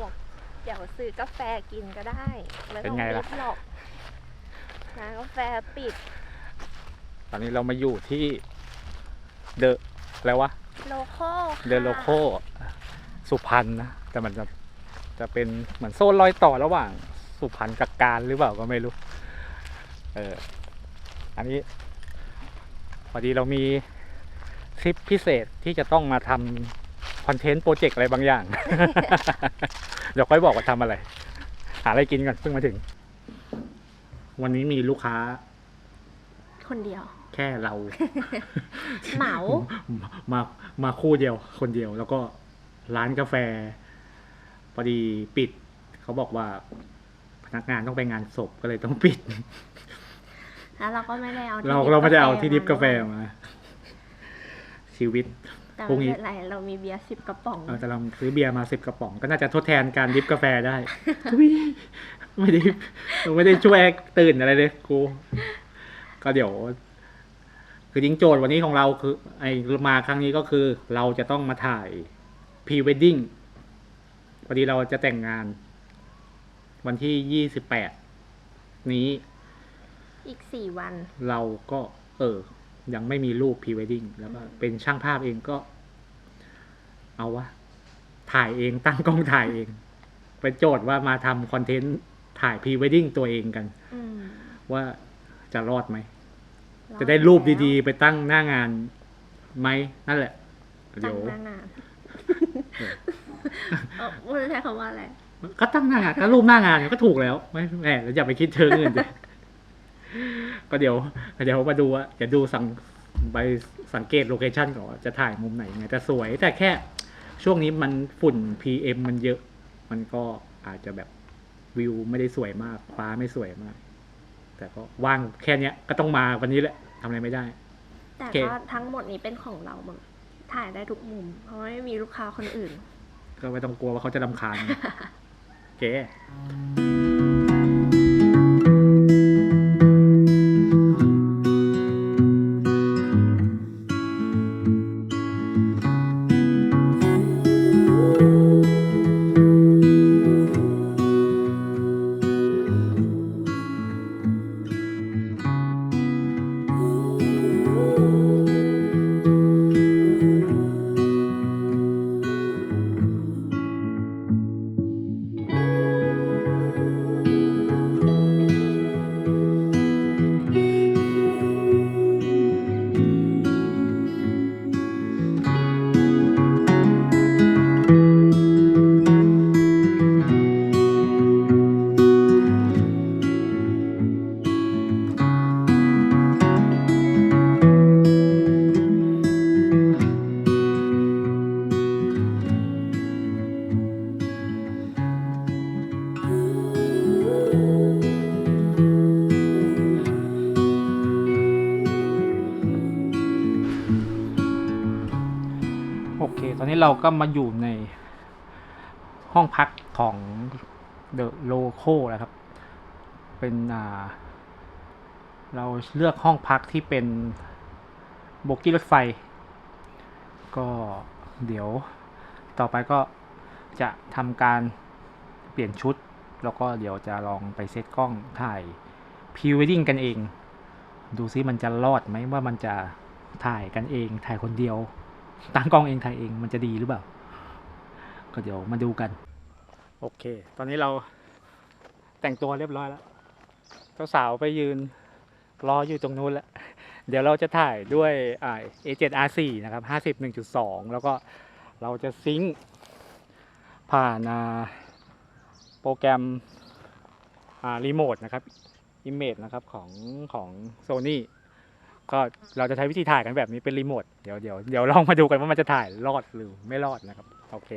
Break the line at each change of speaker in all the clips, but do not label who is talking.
หรอกเดี๋ยวซื้อกาแฟกินก็ได้ไม่
เป็
ต้อนง
ไง
รี
ล่ะ
บหรอกร้านกาแฟปิด
ตอนนี้เรามาอยู่ที่เดอะอะไรวะ
โลโก้
เดอะโลโคสุพรรณนะ แต่มันจะจะเป็นเหมือนโซนรอยต่อระหว่างสุพรรณกับการหรือเปล่าก็ไม่รู้ เอออันนี้ พอดีเรามีทริปพิเศษที่จะต้องมาทำ คอนเทนต์โปรเจกต์อะไรบางอย่าง เดี๋ยวค่อยบอกว่าทำอะไร หาอะไรกินก่อนเพิ่งมาถึง วันนี้มีลูกค้า
คนเดียว
แค่เรา
เหมา
มามาคู่เดียว คนเดียว แล้วก็ร้านกาแฟพอดีปิด เขาบอกว่าพนักงานต้องไปงานศพก็เลยต้องปิด
แล้วเราก็ไม่ได้เอาที่
เรา
ดิบ
เราไม่ได้เอาที่ดิบกาแฟ
มา
มาชีวิต
แต่
พรุ่งนี้
ไม่เป็นไรเรามีเบียร์สิบกระป๋อง
เราจะลองซื้อเบียร์มาสิบกระป๋อง ก็น่าจะทดแทนการดิบกาแฟได้อุ๊ยไม่ได้ไม่ได้ช่วยตื่นอะไรเลยกูก็เดี๋ยว คือจริงโจทย์วันนี้ของเราคือ ไอ้มาครั้งนี้ก็คือ เราจะต้องมาถ่ายพรีเวดดิ้งพอดีเราจะแต่งงาน วันที่ยี่สิบแปดนี้
อีกสี่วัน
เราก็ เออ ยังไม่มีรูปพรีเวดดิ้งแล้วก็เป็นช่างภาพเองก็ เอาวะถ่ายเองตั้งกล้องถ่ายเองเป็นโจทย์ว่ามาทำคอนเทนต์ถ่ายพรีเวดดิ้งตัวเองกัน
อืม
ว่าจะรอดไหม
อ
จะได้รูปดีๆ ไปตั้งหน้างานไหมนั่นแหละ
ตั้
เดี๋ย
ง
ว
หน้างานเออมันใช้คำว่าอะไร
ก็ตั้งหน้างานก็รูปหน้างานก็ถูกแล้วไม่แหมแล้วอย่าไปคิดเชิงอื่นดิก็เดี๋ยวเดี๋ยวมาดูว่าจะดูสังไปสังเกตโลเคชันก่อนว่าจะถ่ายมุมไหนยังไงแต่สวยแต่แค่ ช่วงนี้มันฝุ่น PM มันเยอะ มันก็อาจจะแบบวิวไม่ได้สวยมาก ฟ้าไม่สวยมาก แต่ก็ว่างแค่เนี้ยก็ต้องมาวันนี้แหละทำอะไรไม่ได้
แต่
โอเค
ก็ทั้งหมดนี้เป็นของเราหมดถ่ายได้ทุกมุม เพราะไม่มีลูกค้าคนอื่น
ก็ไม่ต้องกลัวว่าเขาจะรำคาญ โอเค เราก็มาอยู่ในห้องพักของเดอะโลโคแล้วครับ เป็นอ่าเราเลือกห้องพักที่เป็นโบกี้รถไฟ ก็เดี๋ยวต่อไปก็จะทำการเปลี่ยนชุด แล้วก็เดี๋ยวจะลองไปเซตกล้องถ่ายพรีเวดดิ้งกันเอง ดูซิมันจะรอดไหมว่ามันจะถ่ายกันเองถ่ายคนเดียว ตั้งกล้องเองถ่ายเองมันจะดีหรือเปล่า ก็เดี๋ยวมาดูกัน โอเค ตอนนี้เราแต่งตัวเรียบร้อยแล้วเจ้าสาวไปยืนรออยู่ตรงนู้นแล้ว เดี๋ยวเราจะถ่ายด้วยอ่า A7R4 นะครับ 50 1.2 แล้วก็เราจะซิงค์ผ่านโปรแกรมรีโมทนะครับ Image นะครับของของ Sony ก็เราจะใช้วิธีถ่ายกันแบบนี้เป็นรีโมทเดี๋ยวเดี๋ยวเดี๋ยวลองมาดูกันว่ามันจะถ่ายรอดหรือไม่รอดนะครับ โอเค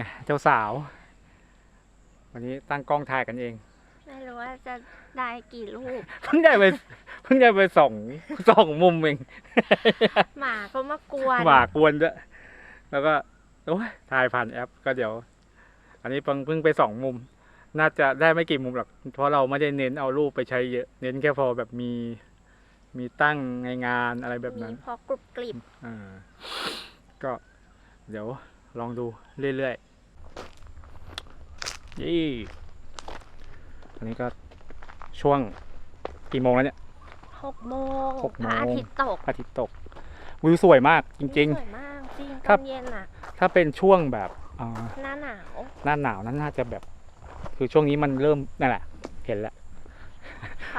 ไงเจ้าสาว วันนี้ตั้งกล้องถ่ายกันเอง
ไม่รู้ว่าจะได้กี่รูป
เพิ่งได้ไปเพิ่งได้ไปสองสองมุมเอง
หมาก็มากวน
หมากวนด้วยแล้วก็โอ้ยถ่ายผ่านแอป ก็เดี๋ยว อันนี้เพิ่งเพิ่งไปสองมุม น่าจะได้ไม่กี่มุมหรอกเพราะเราไม่ได้เน้นเอารูปไปใช้เยอะ เน้นแค่พอแบบมี มีตั้งในงานอะไรแบบนั้น
มีพอกรุบกริบ
อ่าก็เดี๋ยวลองดูเรื่อยๆ ยี่อันนี้ก็ช่วงกี่โมงแล้วเนี่ย
หกโมง
หกโมง
พระอาทิตย์ตก
พระอาทิตย์ตก วิวสวยมากจริง
สวยมากจริงต
ครั
อบ นเย็นอะ
ๆ ถ้าเป็นช่วงแบบอ่า
หน้าหนาว
หน้าหนาวนั้นน่าจะแบบ คือช่วงนี้มันเริ่มนั่นแหละ เห็นแล้ว
ไฟ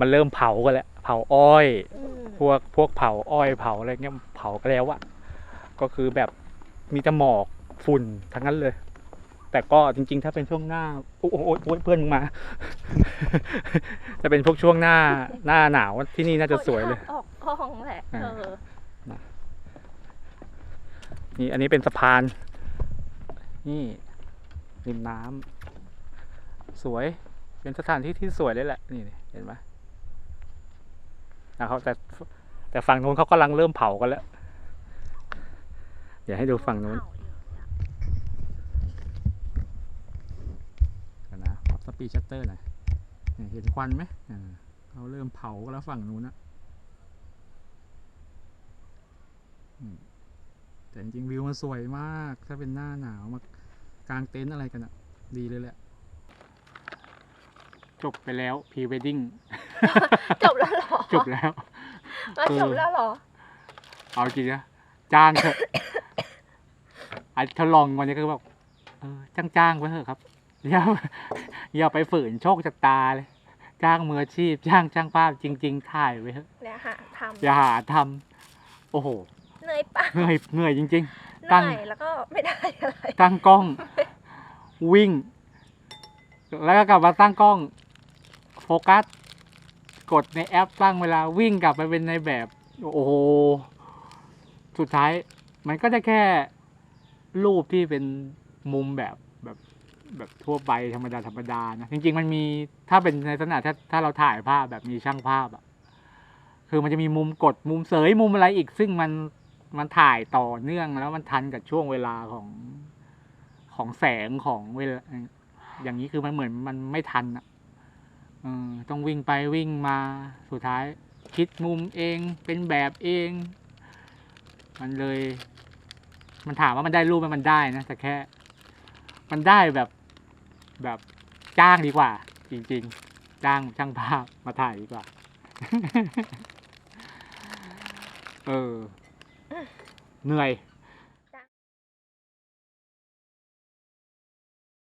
มันเริ่มเผากันแล้ว เผาอ้อย
อืม
พวกพวกเผาอ้อยเผาอะไรเงี้ยเผากันแล้วอะก็คือแบบมีแต่หมอกฝุ่นทั้งนั้นเลย แต่ก็จริง ๆ ถ้าเป็นช่วงหน้าโอ้โหโอ้ยโอ้ยเพื่อนมึงมา จะเป็นพวกช่วงหน้าหน้าหนาวที่นี่น่าจะสวยเลย
ออกกล้องแหละ
อ่า
เออ
นี่อันนี้เป็นสะพาน นี่ริมน้ำสวย เป็นสถานที่ที่สวยเลยแหละ นี่เห็นไหมนะเขาแต่แต่ฝั่งนู้นเขากำลังเริ่มเผากันแล้ว เดี๋ยวให้ดูฝั่งนู้น
เผาอยู่อะ
กันนะพับส ปีดชัตเตอร์หน่อยเนี่ยเห็นควันไหมอ่าเขาเริ่มเผากันแล้วฝั่งนู้นนะอืมแต่จริงๆวิวมันสวยมาก ถ้าเป็นหน้าหนาวมากางเต็นท์อะไรกันอะดีเลยแหละ จบไปแล้วพรีเวดดิ้ง
จบแล้วเหรอ
จบแล้ว
แล้วจบแล้วเหรอ
เอาจริงนะจ้างเถอะไอ้ทดลองวันนี้ก็แบบเออจ้างจ้างๆไว้เถอะครับอย่า อย่าไปฝืนโชคชะตาเลย จ้างมืออาชีพ จ้างจ้างภาพจริง ๆ ถ่ายไว้เถอะ
เนี่ยฮะทำ
อย่าหาทำโอ้โห
เหนื่อยปะ
เหนื่อยเหนื่อยจริง
เห
ตั้ง
นื่อยแล้วก็ไม่ได้อะไร
ๆ ตั้งกล้อง วิ่ง แล้วก็กลับมาตั้งกล้อง โฟกัส กดในแอปตั้งเวลาวิ่งกลับไปเป็นในแบบ โอ้โห สุดท้าย มันก็ได้แค่รูปที่เป็นมุมแบบ แบบทั่วไปธรรมดาธรรมดานะจริง ๆ มันมีถ้าเป็นในลักษณะถ้าถ้าเราถ่ายภาพแบบมีช่างภาพอะคือมันจะมีมุมกดมุมเสยมุมอะไรอีก ซึ่งมันมันถ่ายต่อเนื่องแล้วมันทันกับช่วงเวลาของของแสงของเวลาอย่างนี้คือมันเหมือนมันไม่ทันอะออต้องวิ่งไปวิ่งมาสุดท้าย คิดมุมเองเป็นแบบเอง มันเลย มันถามว่ามันได้รูปไหมมันได้นะแต่แค่ มันได้แบบ แบบจ้างดีกว่า จริง ๆ จ้างช่างภาพมาถ่ายดีกว่า เออ เหนื่อย